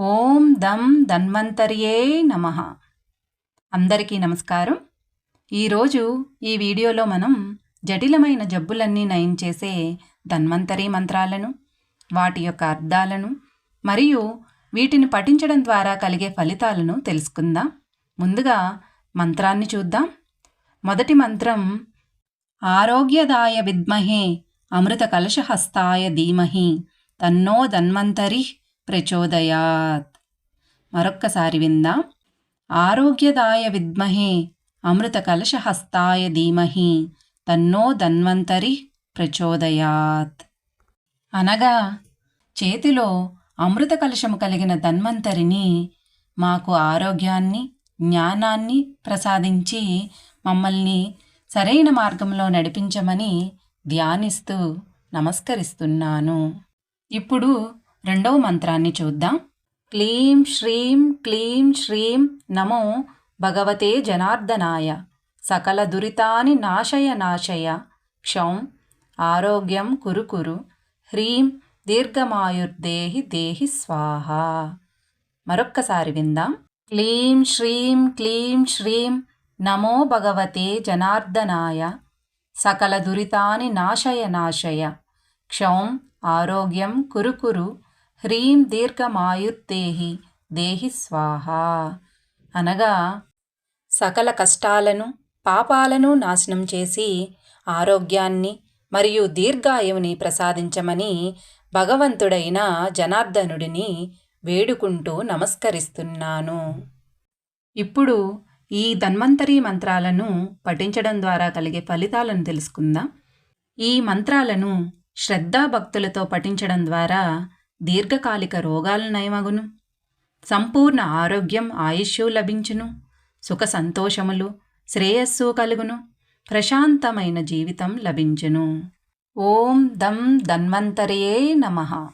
ఓం దం ధన్వంతర్యే నమ. అందరికీ నమస్కారం. ఈరోజు ఈ వీడియోలో మనం జటిలమైన జబ్బులన్నీ నయం చేసే ధన్వంతరి మంత్రాలను వాటి యొక్క అర్థాలను మరియు వీటిని పఠించడం ద్వారా కలిగే ఫలితాలను తెలుసుకుందాం. ముందుగా మంత్రాన్ని చూద్దాం. మొదటి మంత్రం ఆరోగ్యదాయ విద్మహే అమృత కలశహస్తాయ ధీమహి తన్నో ధన్వంతరి ప్రచోదయాత్. మరొక్కసారి విందాం. ఆరోగ్యదాయ విద్మహే అమృత కలశహస్తాయ ధీమహి తన్నో ధన్వంతరి ప్రచోదయాత్. అనగా చేతిలో అమృత కలశము కలిగిన ధన్వంతరిని మాకు ఆరోగ్యాన్ని జ్ఞానాన్ని ప్రసాదించి మమ్మల్ని సరైన మార్గంలో నడిపించమని ధ్యానిస్తూ నమస్కరిస్తున్నాను. ఇప్పుడు రెండవ మంత్రాన్ని చూద్దాం. క్లీం శ్రీం క్లీం శ్రీం నమో భగవతే జనార్దనాయ. సకల దురితాని నాశయ నాశయ. క్షౌం ఆరోగ్యం కురు కురు. హ్రీం దీర్ఘమాయుర్దేహి దేహి స్వాహ. మరొక్కసారి విందాం. క్లీం శ్రీం క్లీం శ్రీం నమో భగవతే జనార్దనాయ. సకల దురితాని నాశయ నాశయ. క్షౌం ఆరోగ్యం కురుకురు కురు. హ్రీం దీర్ఘమాయుర్దేహి దేహి స్వాహ. అనగా సకల కష్టాలను పాపాలను నాశనం చేసి ఆరోగ్యాన్ని మరియు దీర్ఘాయువుని ప్రసాదించమని భగవంతుడైన జనార్దనుడిని వేడుకుంటూ నమస్కరిస్తున్నాను. ఇప్పుడు ఈ ధన్వంతరి మంత్రాలను పఠించడం ద్వారా కలిగే ఫలితాలను తెలుసుకుందాం. ఈ మంత్రాలను శ్రద్ధాభక్తులతో పఠించడం ద్వారా దీర్ఘకాలిక రోగాలు నయమగును. సంపూర్ణ ఆరోగ్యం ఆయుష్యు లభించును. సుఖ సంతోషములు శ్రేయస్సు కలుగును. ప్రశాంతమైన జీవితం లభించును. ఓం దం ధన్వంతరయే నమ.